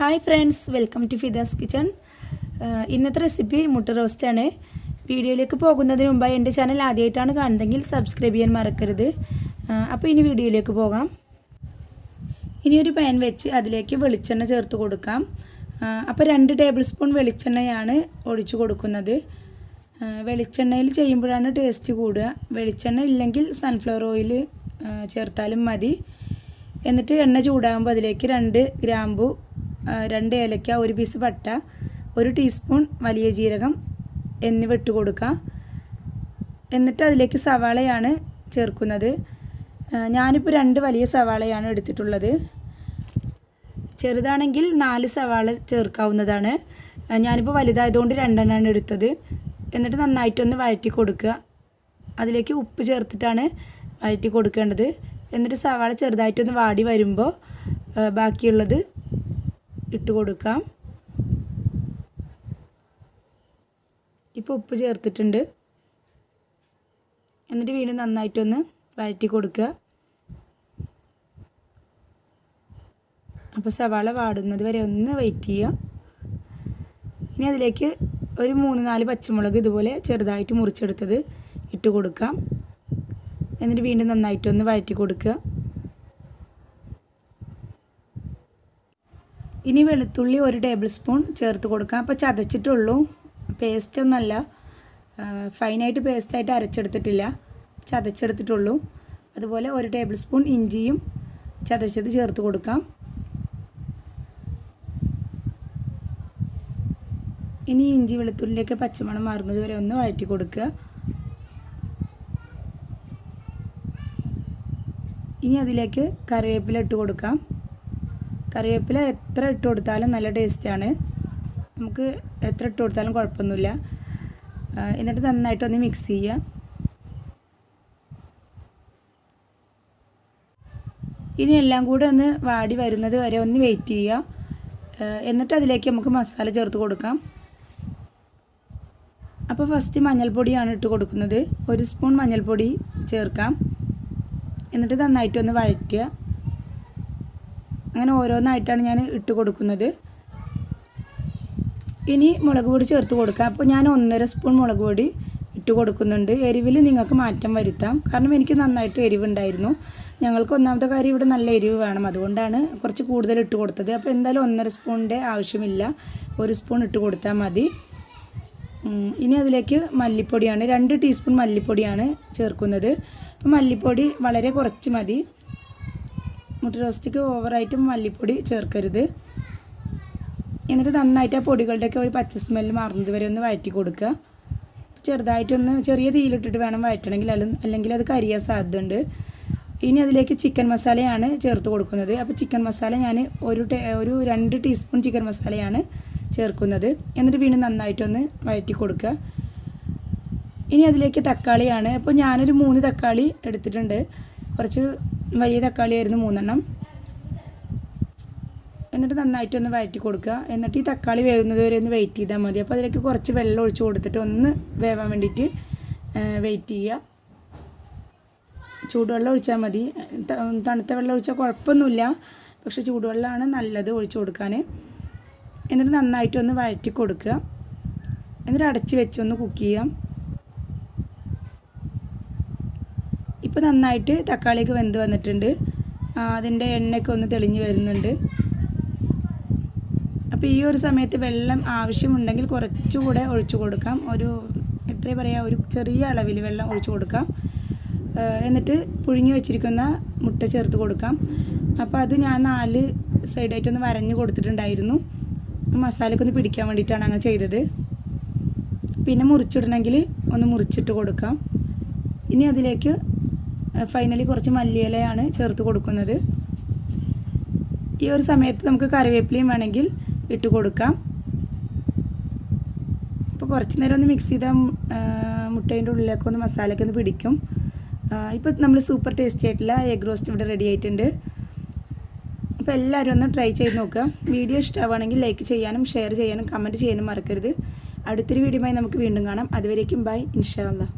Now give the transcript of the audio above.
Hi friends welcome to Fidas kitchen ഇന്നത്തെ recipe മുട്ട റോസ്റ്റാണ് വീഡിയോയിലേക്ക് പോകുന്നതിന് മുമ്പായി എന്റെ ചാനൽ ആദ്യമായിട്ടാണ് കാണുന്നതെങ്കിൽ സബ്സ്ക്രൈബ് ചെയ്യാൻ മറക്കരുത്. അപ്പോൾ ഇനി വീഡിയോയിലേക്ക് പോകാം. ഇനി ഒരു പാൻ വെച്ച് അതിലേക്ക് വെളിച്ചെണ്ണ ചേർത്ത് കൊടുക്കാം. അപ്പോൾ രണ്ട് ടേബിൾ സ്പൂൺ വെളിച്ചെണ്ണയാണ് ഒഴിച്ചു കൊടുക്കുന്നത്. വെളിച്ചെണ്ണയിൽ ചെയ്യുമ്പോഴാണ് ടേസ്റ്റ് കൂടുക. വെളിച്ചെണ്ണ ഇല്ലെങ്കിൽ സൺഫ്ലവർ ഓയിൽ ചേർത്താലും മതി. എന്നിട്ട് എണ്ണ ചൂടാകുമ്പോൾ അതിലേക്ക് രണ്ട് ഗ്രാമ്പു രണ്ട് ഏലക്ക ഒരു പീസ് പട്ട ഒരു ടീസ്പൂൺ വലിയ ജീരകം എന്നിവ ഇട്ട് കൊടുക്കുക. എന്നിട്ട് അതിലേക്ക് സവാളയാണ് ചേർക്കുന്നത്. ഞാനിപ്പോൾ രണ്ട് വലിയ സവാളയാണ് എടുത്തിട്ടുള്ളത്. ചെറുതാണെങ്കിൽ നാല് സവാള ചേർക്കാവുന്നതാണ്. ഞാനിപ്പോൾ വലുതായതുകൊണ്ട് രണ്ടെണ്ണമാണ് എടുത്തത്. എന്നിട്ട് നന്നായിട്ടൊന്ന് വഴറ്റി കൊടുക്കുക. അതിലേക്ക് ഉപ്പ് ചേർത്തിട്ടാണ് വഴറ്റി കൊടുക്കേണ്ടത്. എന്നിട്ട് സവാള ചെറുതായിട്ടൊന്ന് വാടി വരുമ്പോൾ ബാക്കിയുള്ളത് ഇട്ട് കൊടുക്കാം. ഇപ്പോൾ ഉപ്പ് ചേർത്തിട്ടുണ്ട്. എന്നിട്ട് വീണ്ടും നന്നായിട്ടൊന്ന് വഴറ്റി കൊടുക്കുക. അപ്പോൾ സവാള വാടുന്നത് വരെ ഒന്ന് വെയിറ്റ് ചെയ്യുക. ഇനി അതിലേക്ക് ഒരു മൂന്ന് നാല് പച്ചമുളക് ഇതുപോലെ ചെറുതായിട്ട് മുറിച്ചെടുത്തത് ഇട്ട് കൊടുക്കാം. എന്നിട്ട് വീണ്ടും നന്നായിട്ടൊന്ന് വഴറ്റി കൊടുക്കുക. ഇനി വെളുത്തുള്ളി ഒരു ടേബിൾ സ്പൂൺ ചേർത്ത് കൊടുക്കാം. അപ്പോൾ ചതച്ചിട്ടുള്ളൂ. പേസ്റ്റ് ഒന്നല്ല ഫൈനായിട്ട് പേസ്റ്റായിട്ട് അരച്ചെടുത്തിട്ടില്ല. ചതച്ചെടുത്തിട്ടുള്ളൂ. അതുപോലെ ഒരു ടേബിൾ സ്പൂൺ ഇഞ്ചിയും ചതച്ചത് ചേർത്ത് കൊടുക്കാം. ഇനി ഇഞ്ചി വെളുത്തുള്ളിയൊക്കെ പച്ചമണം മാറുന്നത് വരെ ഒന്ന് വഴറ്റി കൊടുക്കുക. ഇനി അതിലേക്ക് കറിവേപ്പില ഇട്ട് കൊടുക്കാം. കറിവേപ്പില എത്ര ഇട്ട് കൊടുത്താലും നല്ല ടേസ്റ്റാണ്. നമുക്ക് എത്ര ഇട്ട് കൊടുത്താലും കുഴപ്പമൊന്നുമില്ല. എന്നിട്ട് നന്നായിട്ട് ഒന്ന് മിക്സ് ചെയ്യുക. ഇനി എല്ലാം കൂടെ ഒന്ന് വാടി വരുന്നത് വരെ ഒന്ന് വെയിറ്റ് ചെയ്യുക. എന്നിട്ട് അതിലേക്ക് നമുക്ക് മസാല ചേർത്ത് കൊടുക്കാം. അപ്പോൾ ഫസ്റ്റ് മഞ്ഞൾപ്പൊടിയാണ് ഇട്ട് കൊടുക്കുന്നത്. ഒരു സ്പൂൺ മഞ്ഞൾപ്പൊടി ചേർക്കാം. എന്നിട്ട് നന്നായിട്ടൊന്ന് വഴറ്റുക. അങ്ങനെ ഓരോന്നായിട്ടാണ് ഞാൻ ഇട്ട് കൊടുക്കുന്നത്. ഇനി മുളക് പൊടി ചേർത്ത് കൊടുക്കാം. അപ്പോൾ ഞാൻ ഒന്നര സ്പൂൺ മുളക് പൊടി ഇട്ട് കൊടുക്കുന്നുണ്ട്. എരിവിൽ നിങ്ങൾക്ക് മാറ്റം വരുത്താം. കാരണം എനിക്ക് നന്നായിട്ട് എരിവുണ്ടായിരുന്നു. ഞങ്ങൾക്ക് ഒന്നാമത്തെ കാര്യം ഇവിടെ നല്ല എരിവ് വേണം. അതുകൊണ്ടാണ് കുറച്ച് കൂടുതൽ ഇട്ട് കൊടുത്തത്. അപ്പോൾ എന്തായാലും ഒന്നര സ്പൂണിന്റെ ആവശ്യമില്ല. ഒരു സ്പൂൺ ഇട്ട് കൊടുത്താൽ മതി. ഇനി അതിലേക്ക് മല്ലിപ്പൊടിയാണ്. രണ്ട് ടീസ്പൂൺ മല്ലിപ്പൊടിയാണ് ചേർക്കുന്നത്. അപ്പോൾ മല്ലിപ്പൊടി വളരെ കുറച്ച് മതി. മുട്ട റോസ്റ്റിക്ക് ഓവറായിട്ട് മല്ലിപ്പൊടി ചേർക്കരുത്. എന്നിട്ട് നന്നായിട്ട് ആ പൊടികളുടെയൊക്കെ ഒരു പച്ച സ്മെല്ല് മറന്നത് വരെ ഒന്ന് വഴറ്റി കൊടുക്കുക. ചെറുതായിട്ടൊന്ന് ചെറിയ തീയിലിട്ടിട്ട് വേണം വഴറ്റണമെങ്കിൽ. അല്ലെങ്കിൽ അത് കരിയാൻ സാധ്യതയുണ്ട്. ഇനി അതിലേക്ക് ചിക്കൻ മസാലയാണ് ചേർത്ത് കൊടുക്കുന്നത്. അപ്പോൾ ചിക്കൻ മസാല ഞാൻ ഒരു ഒരു രണ്ട് ടീസ്പൂൺ ചിക്കൻ മസാലയാണ് ചേർക്കുന്നത്. എന്നിട്ട് വീണ്ടും നന്നായിട്ടൊന്ന് വഴറ്റി കൊടുക്കുക. ഇനി അതിലേക്ക് തക്കാളിയാണ്. അപ്പോൾ ഞാനൊരു മൂന്ന് തക്കാളി എടുത്തിട്ടുണ്ട്. കുറച്ച് വലിയ തക്കാളിയായിരുന്നു മൂന്നെണ്ണം. എന്നിട്ട് നന്നായിട്ടൊന്ന് വഴറ്റി കൊടുക്കുക. എന്നിട്ട് ഈ തക്കാളി വേവുന്നത് വരെ ഒന്ന് വെയിറ്റ് ചെയ്താൽ മതി. അപ്പോൾ അതിലേക്ക് കുറച്ച് വെള്ളം ഒഴിച്ച് കൊടുത്തിട്ട് ഒന്ന് വേവാൻ വേണ്ടിയിട്ട് വെയിറ്റ് ചെയ്യുക. ചൂടുവെള്ളം ഒഴിച്ചാൽ മതി. തണുത്ത വെള്ളം ഒഴിച്ചാൽ കുഴപ്പമൊന്നുമില്ല. പക്ഷേ ചൂടുവെള്ളമാണ് നല്ലത് ഒഴിച്ചു കൊടുക്കാൻ. എന്നിട്ട് നന്നായിട്ടൊന്ന് വഴറ്റി കൊടുക്കുക. എന്നിട്ട് അടച്ച് വെച്ചൊന്ന് കുക്ക് ചെയ്യാം. ഇപ്പോൾ നന്നായിട്ട് തക്കാളിയൊക്കെ വെന്ത് വന്നിട്ടുണ്ട്. അതിന്റെ എണ്ണയൊക്കെ ഒന്ന് തെളിഞ്ഞ് വരുന്നുണ്ട്. അപ്പോൾ ഈ ഒരു സമയത്ത് വെള്ളം ആവശ്യമുണ്ടെങ്കിൽ കുറച്ചുകൂടെ ഒഴിച്ചു കൊടുക്കാം. ഒരു എത്ര പറയുക ഒരു ചെറിയ അളവിൽ വെള്ളം ഒഴിച്ചു കൊടുക്കാം. എന്നിട്ട് പുഴുങ്ങി വെച്ചിരിക്കുന്ന മുട്ട ചേർത്ത് കൊടുക്കാം. അപ്പോൾ അത് ഞാൻ നാല് സൈഡായിട്ടൊന്ന് വരഞ്ഞ് കൊടുത്തിട്ടുണ്ടായിരുന്നു. മസാലയ്ക്ക് ഒന്ന് പിടിക്കാൻ വേണ്ടിയിട്ടാണ് അങ്ങനെ ചെയ്തത്. പിന്നെ മുറിച്ചിടണമെങ്കിൽ ഒന്ന് മുറിച്ചിട്ട് കൊടുക്കാം. ഇനി അതിലേക്ക് ഫൈനലി കുറച്ച് മല്ലിയിലയാണ് ചേർത്ത് കൊടുക്കുന്നത്. ഈ ഒരു സമയത്ത് നമുക്ക് കറിവേപ്പിലയും വേണമെങ്കിൽ ഇട്ട് കൊടുക്കാം. അപ്പോൾ കുറച്ച് നേരം ഒന്ന് മിക്സ് ചെയ്താൽ മുട്ടേന്റെ ഉള്ളിലേക്ക് ഒന്ന് മസാലയൊക്കെ ഒന്ന് പിടിക്കും. ഇപ്പോൾ നമ്മൾ സൂപ്പർ ടേസ്റ്റി ആയിട്ടുള്ള എഗ് റോസ്റ്റ് ഇവിടെ റെഡി ആയിട്ടുണ്ട്. അപ്പോൾ എല്ലാവരും ഒന്ന് ട്രൈ ചെയ്ത് നോക്കുക. വീഡിയോ ഇഷ്ടമാണെങ്കിൽ ലൈക്ക് ചെയ്യാനും ഷെയർ ചെയ്യാനും കമന്റ് ചെയ്യാനും മറക്കരുത്. അടുത്തൊരു വീഡിയോയുമായി നമുക്ക് വീണ്ടും കാണാം. അതുവരേക്കും ബൈ ഇൻഷാ അല്ലാ